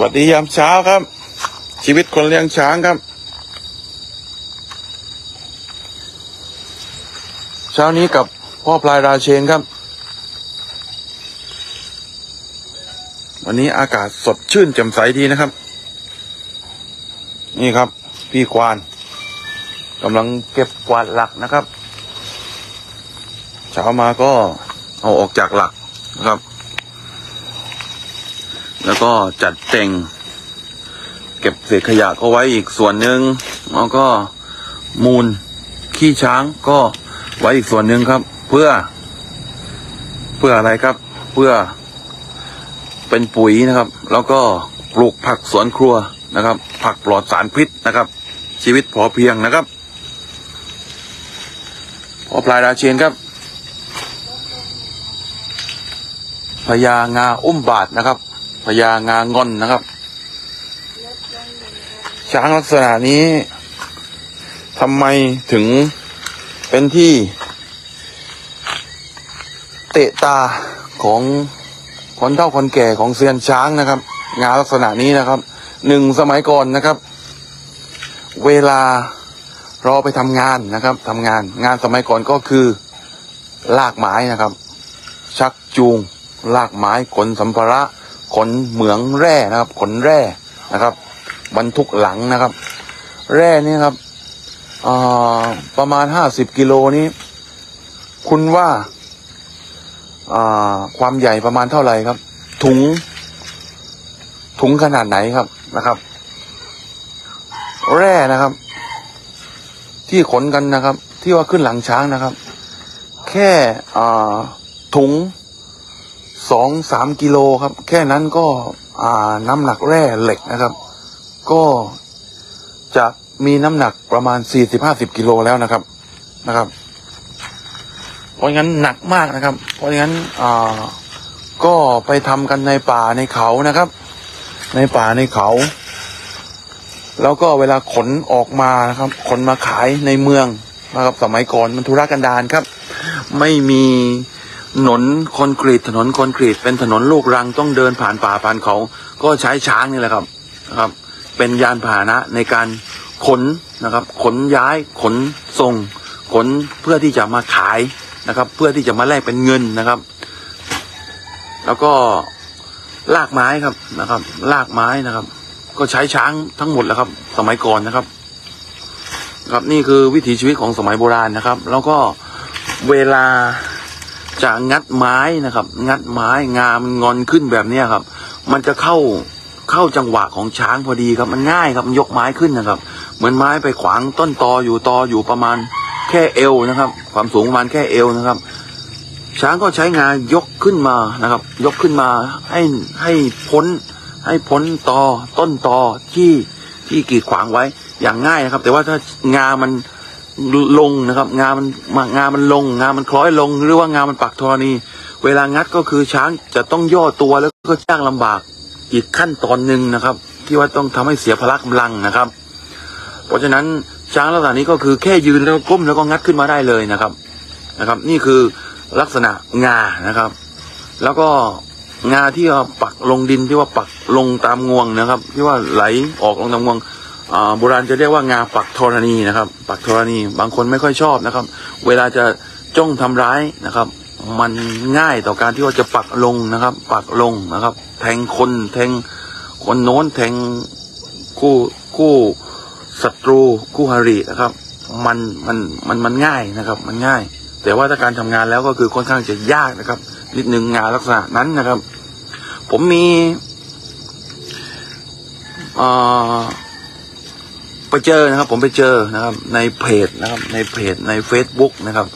วัสดียามเช้าครับ ชีวิตคนเลี้ยงช้างครับ เช้านี้กับพ่อพลายราเชนครับ วันนี้อากาศสดชื่นแจ่มใสดีนะครับ นี่ครับ พี่ควานกำลังเก็บกวาดหลักนะครับ เช้ามาก็เอาออกจากหลักนะครับ แล้วก็จัดแต่ง เก็บเศษขยะก็ไว้อีกส่วนหนึ่งแล้วก็มูลขี้ช้างก็ไว้อีกส่วนหนึ่งครับ เพื่อ เพื่ออะไรครับ เพื่อเป็นปุ๋ยนะครับ แล้วก็ปลูกผักสวนครัวนะครับ ผักปลอดสารพิษนะครับ ชีวิตพอเพียงนะครับพอปลายราเชนครับพญางาอุ้มบาทนะครับ พญางางอนนะครับ ช้างลักษณะนี้ทำไมถึงเป็นที่ เตะตาของคนเฒ่าคนแก่ของเซียนช้างนะครับ งาลักษณะนี้นะครับหนึ่งสมัยก่อนนะครับ เวลาเราไปทำงานนะครับทำงานงานสมัยก่อนก็คือลากไม้นะครับ ชักจูง ลากไม้ขนสัมภาระ ขนเหมืองแร่นะครับ ขนแร่นะครับ บรรทุกหลังนะครับ แร่นี่ครับประมาณห้าสิบกิโลนี้ คุณว่าความใหญ่ประมาณเท่าไหร่ครับ ถุง ถุงขนาดไหนครับนะครับ แร่นะครับ ที่ขนกันนะครับ ที่ว่าขึ้นหลังช้างนะครับ แค่ถุง สองสามกิโลครับ แค่นั้นก็น้ำหนักแร่เหล็กนะครับ ก็จะมีน้ำหนักประมาณสี่สิบห้าสิบกิโลแล้วนะครับนะครับ เพราะงั้นหนักมากนะครับ เพราะงั้นก็ไปทำกันในป่าในเขานะครับ ในป่าในเขา แล้วก็เวลาขนออกมานะครับ ขนมาขายในเมืองนะครับ สมัยก่อนมันธุรกันดารครับ ไม่มี ถนนคอนกรีตถนนคอนกรีตเป็นถนนลูกรังต้องเดินผ่านป่าผ่านเขา ก็ใช้ช้างนี่แหละครับนะครับ เป็นยานพาหนะในการขนนะครับ ขนย้ายขนส่ง ขนเพื่อที่จะมาขายนะครับ เพื่อที่จะมาแลกเป็นเงินนะครับ แล้วก็ลากไม้ครับนะครับ ลากไม้นะครับ ก็ใช้ช้างทั้งหมดแล้วครับ สมัยก่อนนะครับ ครับนี่คือวิถีชีวิตของสมัยโบราณนะครับ แล้วก็เวลา จะงัดไม้นะครับ งัดไม้งามงอนขึ้นแบบเนี้ยครับ มันจะเข้าเข้าจังหวะของช้างพอดีครับ มันง่ายครับมันยกไม้ขึ้นนะครับ เหมือนไม้ไปขวางต้นตออยู่ตออยู่ประมาณแค่เอวนะครับ ความสูงประมาณแค่เอวนะครับ ช้างก็ใช้งานยกขึ้นมานะครับ ยกขึ้นมาให้ให้พ้น ให้พ้นตอต้นตอที่ที่กีดขวางไว้อย่างง่ายนะครับ แต่ว่าถ้างามัน ลงนะครับ งามันงามันลง งามันคล้อยลง หรือว่างามันปักธรณี เวลางัดก็คือช้างจะต้องย่อตัวแล้วก็ยากลำบากอีกขั้นตอนหนึ่งนะครับ ที่ว่าต้องทำให้เสียพละกำลังนะครับ เพราะฉะนั้นช้างลักษณะนี้ก็คือแค่ยืนแล้วก้มแล้วก็งัดขึ้นมาได้เลยนะครับนะครับ นี่คือลักษณะงานะครับ แล้วก็งาที่ว่าปักลงดินที่ว่าปักลงตามงวงนะครับ ที่ว่าไหลออกลงตามงวง โบราณจะเรียกว่างาปักธรณีนะครับ ปักธรณี บางคนไม่ค่อยชอบนะครับ เวลาจะจ้องทำร้ายนะครับ มันง่ายต่อการที่ว่าจะปักลงนะครับ ปักลงนะครับ แทงคนแทงคนโน้นแทงคู่คู่ศัตรูคู่หรินะครับ มันมันมันมันง่ายนะครับ มันง่าย แต่ว่าถ้าการทำงานแล้วก็คือค่อนข้างจะยากนะครับ นิดนึงงานลักษณะนั้นนะครับ ผมมีอ่อ ไปเจอนะครับ ผมไปเจอนะครับ ในเพจนะครับ ในเพจใน Facebook นะครับ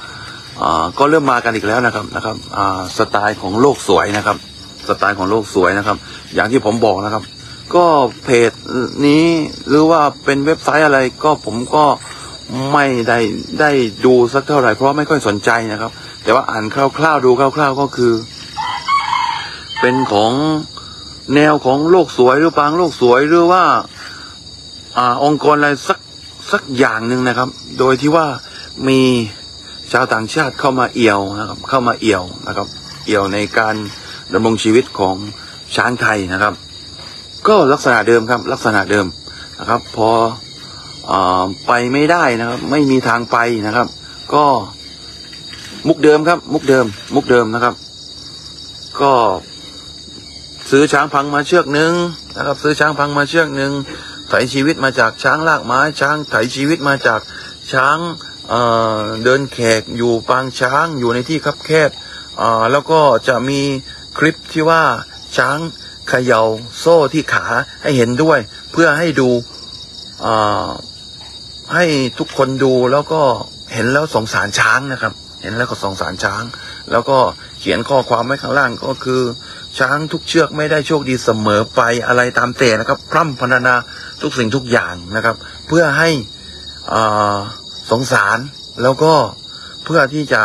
ก็เริ่มมากันอีกแล้วนะครับนะครับสไตล์ของโลกสวยนะครับ สไตล์ของโลกสวยนะครับ อย่างที่ผมบอกนะครับ ก็เพจนี้หรือว่าเป็นเว็บไซต์อะไรก็ผมก็ไม่ได้ได้ดูสักเท่าไหร่เพราะไม่ค่อยสนใจนะครับ แต่ว่าอ่านคร่าวๆดูคร่าวๆก็คือ เป็นของแนวของโลกสวยหรือปางโลกสวยหรือว่า อองค์กรอะไรสักสักอย่างหนึ่งนะครับ โดยที่ว่ามีชาวต่างชาติเข้ามาเอี่ยวนะครับ เข้ามาเอี่ยวนะครับ เอี่ยวในการดำรงชีวิตของช้างไทยนะครับ ก็ลักษณะเดิมครับ ลักษณะเดิมนะครับ พออไปไม่ได้นะครับ ไม่มีทางไปนะครับ ก็มุกเดิมครับ มุกเดิม มุกเดิมนะครับ ก็ซื้อช้างพังมาเชือกหนึ่งนะครับ ซื้อช้างพังมาเชือกหนึ่ง ไถชีวิตมาจากช้างลากไม้ ช้างไถชีวิตมาจากช้างเเดินแขกอยู่ปางช้างอยู่ในที่คับแคบแล้วก็จะมีคลิปที่ว่าช้างเขย่าโซ่ที่ขาให้เห็นด้วย เพื่อให้ดูให้ทุกคนดูแล้วก็เห็นแล้วสงสารช้างนะครับ เห็นแล้วก็สงสารช้าง แล้วก็เขียนข้อความไว้ข้างล่างก็คือ ช้างทุกเชือกไม่ได้โชคดีเสมอไปอะไรตามแต่นะครับ พร่ำพรรณนาทุกสิ่งทุกอย่างนะครับ เพื่อให้อสงสารแล้วก็เพื่อที่จะ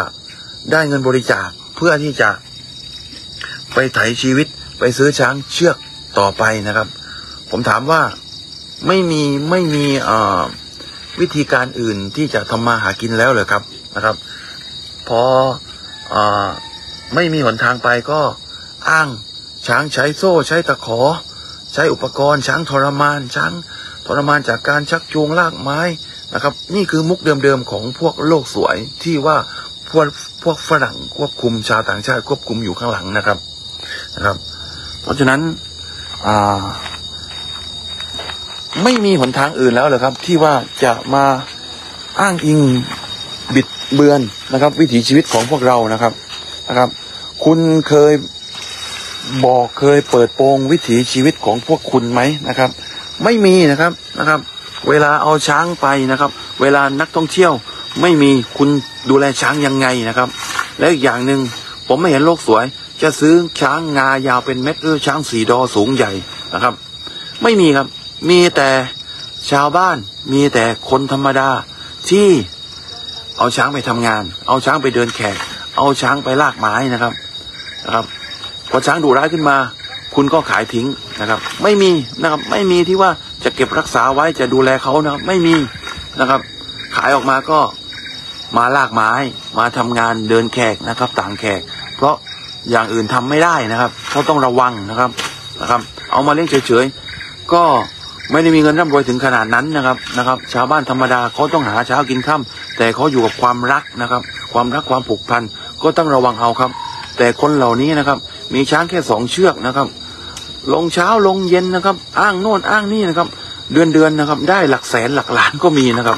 ได้เงินบริจาคเพื่อที่จะไปไถชีวิตไปซื้อช้างเชือกต่อไปนะครับ ผมถามว่าไม่มีไม่มีวิธีการอื่นที่จะทำมาหากินแล้วเหรอครับนะครับ พออไม่มีหนทางไปก็ อ้าง ช้างใช้โซ่ใช้ตะขอ ใช้อุปกรณ์ ช้างทรมาน ช้างทรมานจากการชักจูงลากไม้นะครับ นี่คือมุกเดิมๆของพวกโลกสวยที่ว่าพวกพวกฝรั่งควบคุมชาวต่างชาติควบคุมอยู่ข้างหลังนะครับนะครับ เพราะฉะนั้นไม่มีหนทางอื่นแล้วเหรอครับ ที่ว่าจะมาอ้างอิงบิดเบือนนะครับ วิถีชีวิตของพวกเรานะครับนะครับ คุณเคย บอกเคยเปิดโปงวิถีชีวิตของพวกคุณไหมนะครับ ไม่มีนะครับนะครับ เวลาเอาช้างไปนะครับ เวลานักท่องเที่ยวไม่มีคุณดูแลช้างยังไงนะครับ และอีกอย่างหนึ่งผมไม่เห็นโลกสวย จะซื้อช้างงายาวเป็นเม็ดหรือช้างสีดอสูงใหญ่นะครับ ไม่มีครับ มีแต่ชาวบ้านมีแต่คนธรรมดาที่เอาช้างไปทำงาน เอาช้างไปเดินแขกเอาช้างไปลากไม้นะครับนะครับ อช้างดุร้ายขึ้นมา คุณก็ขายทิ้งนะครับ ไม่มีนะครับไม่มีที่ว่าจะเก็บรักษาไว้จะดูแลเขานะครับไม่มีนะครับ ขายออกมาก็มาลากไม้มาทำงานเดินแขกนะครับ ต่างแขก เพราะอย่างอื่นทำไม่ได้นะครับเขาต้องระวังนะครับนะครับ เอามาเลี้ยงเฉยๆก็ไม่ได้มีเงินร่ำรวยถึงขนาดนั้นนะครับนะครับ ชาวบ้านธรรมดาเขาต้องหาเช้ากินค่ำแต่เขาอยู่กับความรักนะครับ ความรักความผูกพันก็ต้องระวังเอาครับ แต่คนเหล่านี้นะครับ มีช้างแค่สองเชือกนะครับ ลงเช้าลงเย็นนะครับ อ้างโน่นอ้างนี่นะครับ เดือนเดือนนะครับ ได้หลักแสนหลักล้านก็มีนะครับ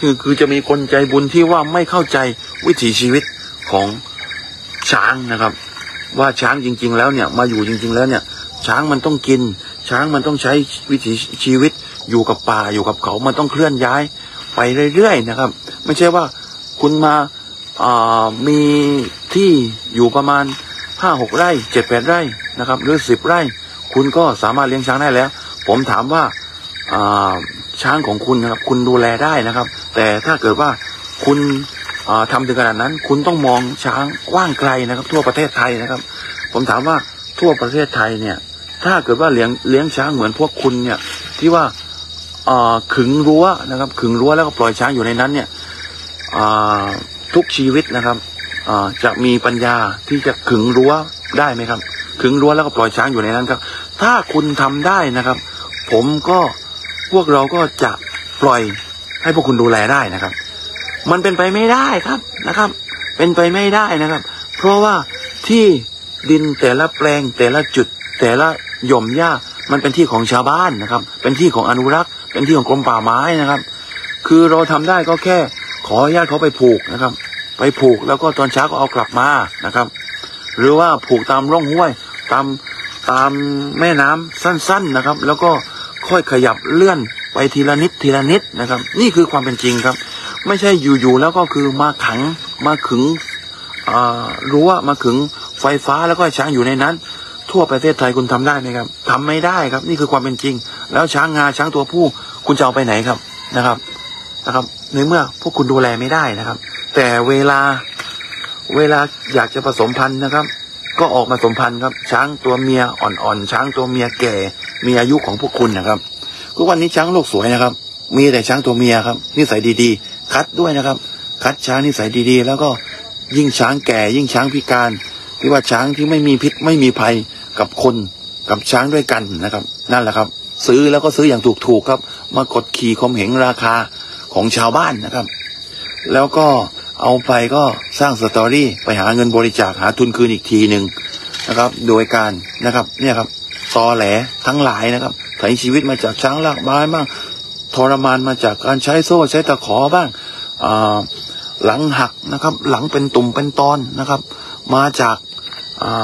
คือคือจะมีคนใจบุญที่ว่าไม่เข้าใจวิถีชีวิตของช้างนะครับ ว่าช้างจริง ๆ แล้วเนี่ยมาอยู่จริง ๆ แล้วเนี่ย ช้างมันต้องกิน ช้างมันต้องใช้วิถีชีวิตอยู่กับป่าอยู่กับเขามันต้องเคลื่อนย้ายไปเรื่อยๆนะครับ ไม่ใช่ว่าคุณมาอ่ามีที่อยู่ประมาณ ห้าหกไร่เจ็ดแปดไร่นะครับ หรือสิบไร่ คุณก็สามารถเลี้ยงช้างได้แล้ว ผมถามว่าช้างของคุณนะครับ คุณดูแลได้นะครับ แต่ถ้าเกิดว่าคุณอ่าทำถึงขนาดนั้น คุณต้องมองช้างกว้างไกลนะครับ ทั่วประเทศไทยนะครับ ผมถามว่าทั่วประเทศไทยเนี่ย ถ้าเกิดว่าเลี้ยงเลี้ยงช้างเหมือนพวกคุณเนี่ย ที่ว่าขึงรั้วนะครับ ขึงรั้วแล้วก็ปล่อยช้างอยู่ในนั้นเนี่ยทุกชีวิตนะครับ จะมีปัญญาที่จะขึงรั้วได้ไหมครับ ขึงรั้วแล้วก็ปล่อยช้างอยู่ในนั้นครับ ถ้าคุณทำได้นะครับ ผมก็พวกเราก็จะปล่อยให้พวกคุณดูแลได้นะครับ มันเป็นไปไม่ได้ครับนะครับ เป็นไปไม่ได้นะครับ เพราะว่าที่ดินแต่ละแปลงแต่ละจุดแต่ละหย่อมหญ้ามันเป็นที่ของชาวบ้านนะครับ เป็นที่ของอนุรักษ์ เป็นที่ของกรมป่าไม้นะครับ คือเราทำได้ก็แค่ขออนุญาตเขาไปผูกนะครับ ไปผูกแล้วก็ตอนเช้าก็เอากลับมานะครับ หรือว่าผูกตามร่องห้วยตามตามแม่น้ำสั้น ๆนะครับ แล้วก็ค่อยขยับเลื่อนไปทีละนิดทีละนิดนะครับ นี่คือความเป็นจริงครับ ไม่ใช่อยู่ๆแล้วก็คือมาขังมาขึงอ่ารั้วมาขึงไฟฟ้าแล้วก็ช้างอยู่ในนั้น ทั่วประเทศไทยคุณทำได้ไหมครับทำไม่ได้ครับ นี่คือความเป็นจริง แล้วช้างงาช้างตัวผู้คุณจะเอาไปไหนครับนะครับนะครับ ในเมื่อพวกคุณดูแลไม่ได้นะครับ แต่เวลาเวลาอยากจะผสมพันธุ์นะครับ ก็ออกมาสมพันธุ์ครับ ช้างตัวเมียอ่อนๆช้างตัวเมียแก่ มีอายุของพวกคุณนะครับทุกวันนี้ช้างโลกสวยนะครับ มีแต่ช้างตัวเมียครับนิสัยดีๆ คัดด้วยนะครับ คัดช้างนิสัยดีๆ แล้วก็ยิ่งช้างแก่ ยิ่งช้างพิการที่ว่าช้างที่ไม่มีพิษไม่มีภัยกับคนกับช้างด้วยกันนะครับ นั่นแหละครับ ซื้อแล้วก็ซื้ออย่างถูกๆครับ มากดขี่ข่มเหงราคาของชาวบ้านนะครับ แล้วก็ เอาไปก็สร้างสตอรี่ไปหาเงินบริจาคหาทุนคืนอีกทีหนึ่งนะครับ โดยการนะครับเนี่ยครับตอแหลทั้งหลายนะครับไถชีวิตมาจากช้างลากไม้บ้างทรมานมาจากการใช้โซ่ใช้ตะขอบ้างาหลังหักนะครับ หลังเป็นตุ่มเป็นตอนนะครับ มาจาก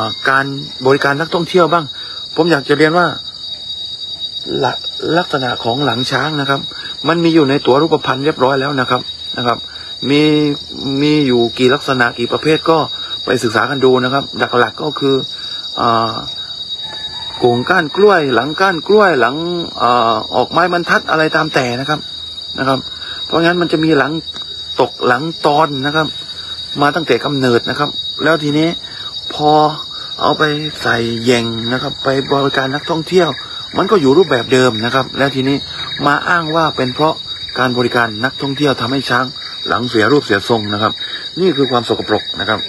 าการบริการนักท่องเที่ยวบ้าง ผมอยากจะเรียนว่าล,ลักษณะของหลังช้างนะครับ มันมีอยู่ในตัวรูปพรรณเรียบร้อยแล้วนะครับนะครับ มีมีอยู่กี่ลักษณะกี่ประเภทก็ไปศึกษากันดูนะครับ หลักๆก็คือโก่งก้านกล้วย หลังก้านกล้วยหลังอออกไม้บรรทัดอะไรตามแต่นะครับนะครับ เพราะงั้นมันจะมีหลังตกหลังตอนนะครับ มาตั้งแต่กำเนิดนะครับ แล้วทีนี้พอเอาไปใส่แยงนะครับ ไปบริการนักท่องเที่ยว มันก็อยู่รูปแบบเดิมนะครับ แล้วทีนี้มาอ้างว่าเป็นเพราะการบริการนักท่องเที่ยวทำให้ช้าง หลังเสียรูปเสียทรงนะครับ นี่คือความสกปรกนะครับ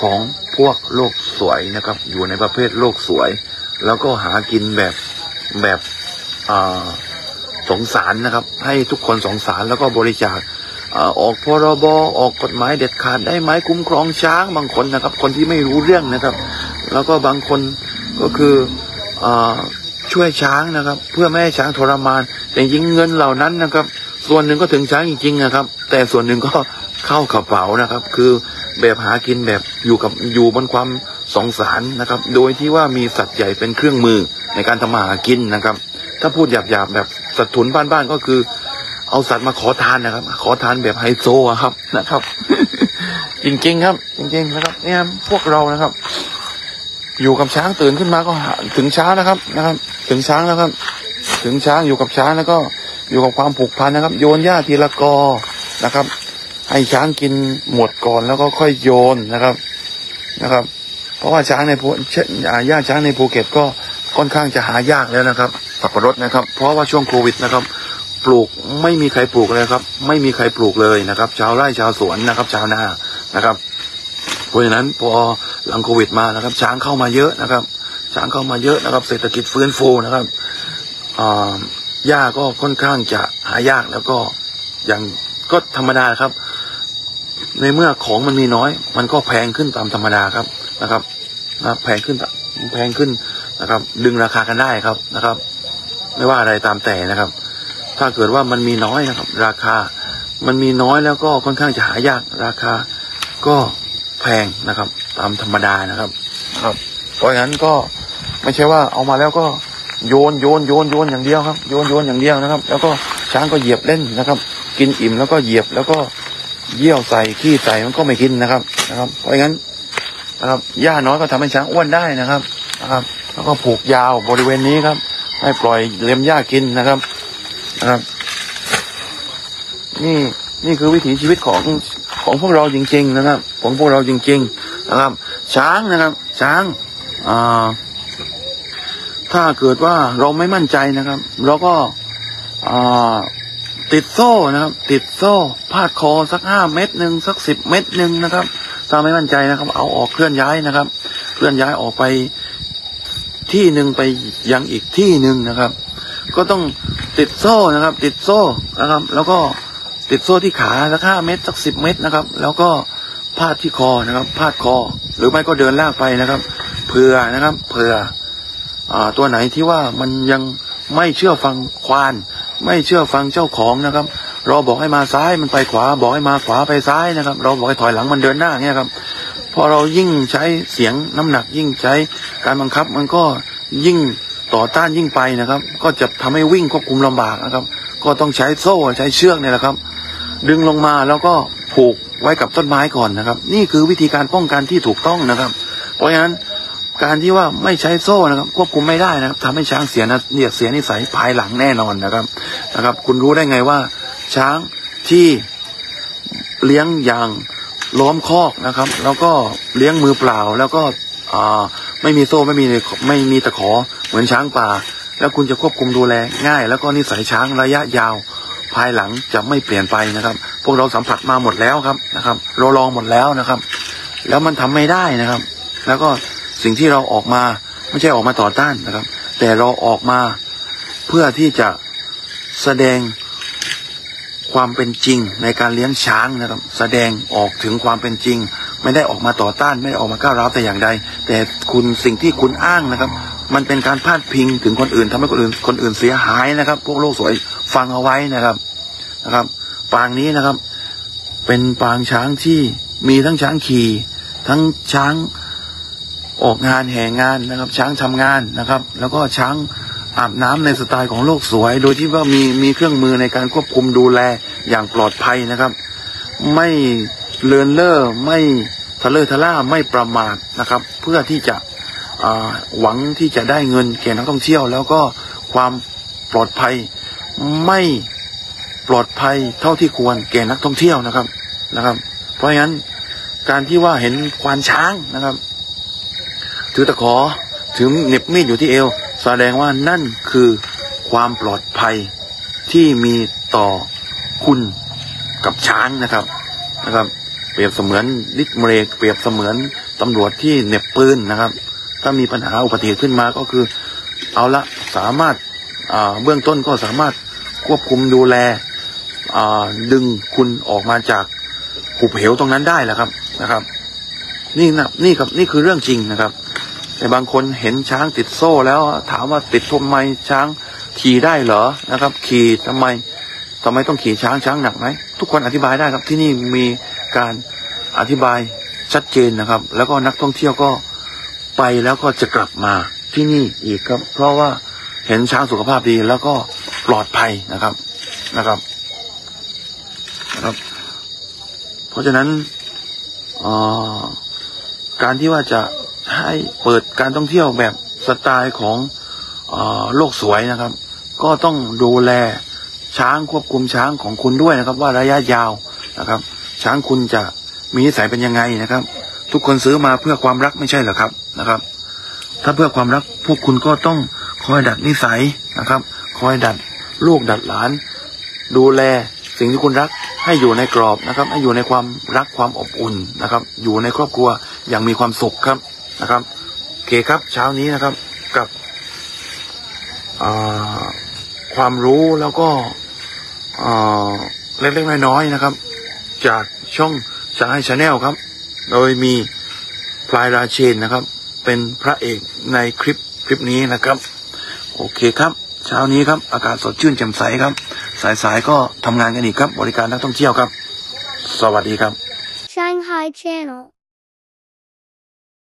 ของพวกโลกสวยนะครับ อยู่ในประเภทโลกสวย แล้วก็หากินแบบแบบสงสารนะครับ ให้ทุกคนสงสารแล้วก็บริจาคออกพรบออกกฎหมายเด็ดขาดได้ไหมคุ้มครองช้างบางคนนะครับ คนที่ไม่รู้เรื่องนะครับ แล้วก็บางคนก็คืออช่วยช้างนะครับ เพื่อไม่ให้ช้างทรมาน แต่จริงเงินเหล่านั้นนะครับ ส่วนหนึ่งก็ถึงช้างจริงๆนะครับ แต่ส่วนหนึ่งก็เข้ากระเป๋านะครับ คือแบบหากินแบบอยู่กับอยู่บนความสงสารนะครับ โดยที่ว่ามีสัตว์ใหญ่เป็นเครื่องมือในการทำมาหากินนะครับ ถ้าพูดหยาบๆแบบสัตว์ถุนบ้านๆก็คือ เอาสัตว์มาขอทานนะครับ ขอทานแบบไฮโซครับนะครับ จริงๆครับ จริงๆนะครับเนี่ยพวกเรานะครับ อยู่กับช้างตื่นขึ้นมาก็ถึงช้างนะครับนะครับ ถึงช้างแล้วครับ ถึงช้างอยู่กับช้างแล้วก็อยู่กับความผูกพันนะครับ โยนหญ้าทีละกอ นะครับ ให้ช้างกินหมดก่อนแล้วก็ค่อยโยนนะครับนะครับ เพราะว่าช้างในภูเช่นอ่าหญ้าช้างในภูเก็ตก็ค่อนข้างจะหายากแล้วนะครับสับปะรดนะครับ เพราะว่าช่วงโควิดนะครับ ปลูกไม่มีใครปลูกเลยครับ ไม่มีใครปลูกเลยนะครับ ชาวไร่ชาวสวนนะครับ ชาวนานะครับเพราะฉะนั้นพอหลังโควิดมานะครับ ช้างเข้ามาเยอะนะครับ ช้างเข้ามาเยอะนะครับ เศรษฐกิจฟื้นฟูนะครับอ่าหญ้าก็ค่อนข้างจะหายากแล้วก็ย่าง ก็ธรรมดาครับ ในเมื่อของมันมีน้อย มันก็แพงขึ้นตามธรรมดาครับนะครับนะแพงขึ้นแพงขึ้นนะครับ ดึงราคากันได้ครับนะครับ ไม่ว่าอะไรตามแต่นะครับ ถ้าเกิดว่ามันมีน้อยนะครับ ราคามันมีน้อยแล้วก็ค่อนข้างจะหายากราคาก็แพงนะครับ ตามธรรมดานะครับครับ เพราะงั้นก็ไม่ใช่ว่าเอามาแล้วก็โยนโยนโยนโยนอย่างเดียวครับ โยนโยนอย่างเดียวนะครับ แล้วก็ช้างก็เหยียบเล่นนะครับ กินอิ่มแล้วก็เหยียบแล้วก็เยี่ยวใส่ขี้ใส่มันก็ไม่กินนะครับนะครับ เพราะงั้นนะครับหญ้าน้อยก็ทำให้ช้างอ้วนได้นะครับนะครับ แล้วก็ผูกยาวบริเวณนี้ครับให้ปล่อยเล็มหญ้ากินนะครับนะครับ นี่นี่คือวิถีชีวิตของของพวกเราจริง ๆ นะครับของพวกเราจริง ๆนะครับ ช้างนะครับ ช้างอ่าถ้าเกิดว่าเราไม่มั่นใจนะครับ เราก็อ่า ติดโซ่นะครับ ติดโซ่พาดคอสักห้าเม็ดหนึ่งสักสิบเม็ดหนึ่งนะครับถ้าไม่มั่นใจนะครับ เอาออกเคลื่อนย้ายนะครับ เคลื่อนย้ายออกไปที่หนึ่งไปยังอีกที่หนึ่งนะครับ ก็ต้องติดโซ่นะครับ ติดโซ่นะครับ แล้วก็ติดโซ่ที่ขาสักห้าเมตรสักสิบเมตรนะครับ แล้วก็พาดที่คอนะครับ พาดคอ หรือไม่ก็เดินลากไปนะครับเผื่อนะครับเผื่ออตัวไหนที่ว่ามันยังไม่เชื่อฟังควาน ไม่เชื่อฟังเจ้าของนะครับ เราบอกให้มาซ้ายมันไปขวา บอกให้มาขวาไปซ้ายนะครับ เราบอกให้ถอยหลังมันเดินหน้าเงี้ยครับพอเรายิ่งใช้เสียงน้ำหนักยิ่งใช้การบังคับมันก็ยิ่งต่อต้านยิ่งไปนะครับ ก็จะทำให้วิ่งควบคุมลำบากนะครับ ก็ต้องใช้โซ่ใช้เชือกเนี่ยแหละครับ ดึงลงมาแล้วก็ผูกไว้กับต้นไม้ก่อนนะครับ นี่คือวิธีการป้องกันที่ถูกต้องนะครับ เพราะฉะนั้น การที่ว่าไม่ใช้โซ่นะครับ ควบคุมไม่ได้นะครับทำให้ช้างเสียนะเนี่ยเสียนิสัยภายหลังแน่นอนนะครับนะครับ คุณรู้ได้ไงว่า ช้างที่เลี้ยงอย่างล้อมคอกนะครับ แล้วก็เลี้ยงมือเปล่า แล้วก็อ่าไม่มีโซ่ไม่มีไม่มีตะขอเหมือนช้างป่า แล้วคุณจะควบคุมดูแลง่าย แล้วก็นิสัยช้างระยะยาว ภายหลังจะไม่เปลี่ยนไปนะครับ พวกเราสัมผัสมาหมดแล้วครับนะครับ เราลองหมดแล้วนะครับ แล้วมันทำไม่ได้นะครับ แล้วก็ สิ่งที่เราออกมาไม่ใช่ออกมาต่อต้านนะครับ แต่เราออกมาเพื่อที่จะแสดงความเป็นจริงในการเลี้ยงช้างนะครับ แสดงออกถึงความเป็นจริง ไม่ได้ออกมาต่อต้านไม่ได้ออกมาก้าวร้าวแต่อย่างใด แต่คุณสิ่งที่คุณอ้างนะครับ มันเป็นการพาดพิงถึงคนอื่นทำให้คนอื่นคนอื่นเสียหายนะครับ พวกโลกสวยฟังเอาไว้นะครับนะครับ ปางนี้นะครับ เป็นปางช้างที่มีทั้งช้างขี่ทั้งช้าง ออกงานแห่งานนะครับ ช้างทำงานนะครับ แล้วก็ช้างอาบน้ำในสไตล์ของโลกสวย โดยที่ว่ามีมีเครื่องมือในการควบคุมดูแลอย่างปลอดภัยนะครับ ไม่เลือนเล่อไม่ทะเลทะล่าไม่ประมาทนะครับ เพื่อที่จะหวังที่จะได้เงินแก่นักท่องเที่ยว แล้วก็ความปลอดภัยไม่ปลอดภัยเท่าที่ควรแก่นักท่องเที่ยวนะครับนะครับ เพราะฉะนั้นการที่ว่าเห็นควานช้างนะครับ ถือตะขอถือเหน็บมีดอยู่ที่เอว แสดงว่านั่นคือความปลอดภัยที่มีต่อคุณกับช้างนะครับนะครับ เปรียบเสมือนลิกเมรกเปรียบเสมือนตำรวจที่เหน็บปืนนะครับ ถ้ามีปัญหาอุบัติเหตุขึ้นมาก็คือ เอาละสามารถเบื้องต้นก็สามารถควบคุมดูแลดึงคุณออกมาจากหุบเหวตรงนั้นได้แหละครับนะครับ นี่นะนี่ครับนี่คือเรื่องจริงนะครับ แต่บางคนเห็นช้างติดโซ่แล้ว ถามว่าติดทำไมช้างขี่ได้เหรอนะครับ ขี่ทำไมทำไมต้องขี่ช้างช้างหนักไหมทุกคนอธิบายได้ครับที่นี่มีการอธิบายชัดเจนนะครับ แล้วก็นักท่องเที่ยวก็ไปแล้วก็จะกลับมาที่นี่อีกครับ เพราะว่าเห็นช้างสุขภาพดีแล้วก็ปลอดภัยนะครับนะครับนะครับ เพราะฉะนั้นการที่ว่าจะ ให้เปิดการท่องเที่ยวแบบสไตล์ของออโลกสวยนะครับ ก็ต้องดูแลช้างควบคุมช้างของคุณด้วยนะครับ ว่าระยะยาวนะครับ ช้างคุณจะมีนิสัยเป็นยังไงนะครับ ทุกคนซื้อมาเพื่อความรักไม่ใช่เหรอครับนะครับ ถ้าเพื่อความรักพวกคุณก็ต้องคอยดัดนิสัยนะครับ คอยดัดลูกดัดหลาน ดูแลสิ่งที่คุณรักให้อยู่ในกรอบนะครับ ให้อยู่ในความรักความอบอุ่นนะครับ อยู่ในครอบครัวอย่างมีความสุขครับ นะครับโอเคครับเช้านี้นะครับกับความรู้แล้วก็เล็กๆน้อยๆนะครับ จากช่องชายชาแนลครับ โดยมีพลายราเชนนะครับ เป็นพระเอกในคลิปคลิปนี้นะครับ โอเคครับ เช้านี้ครับอากาศสดชื่นแจ่มใสครับ สายๆก็ทำงานกันอีกครับ บริการนักท่องเที่ยวครับ สวัสดีครับ Shanghai Channel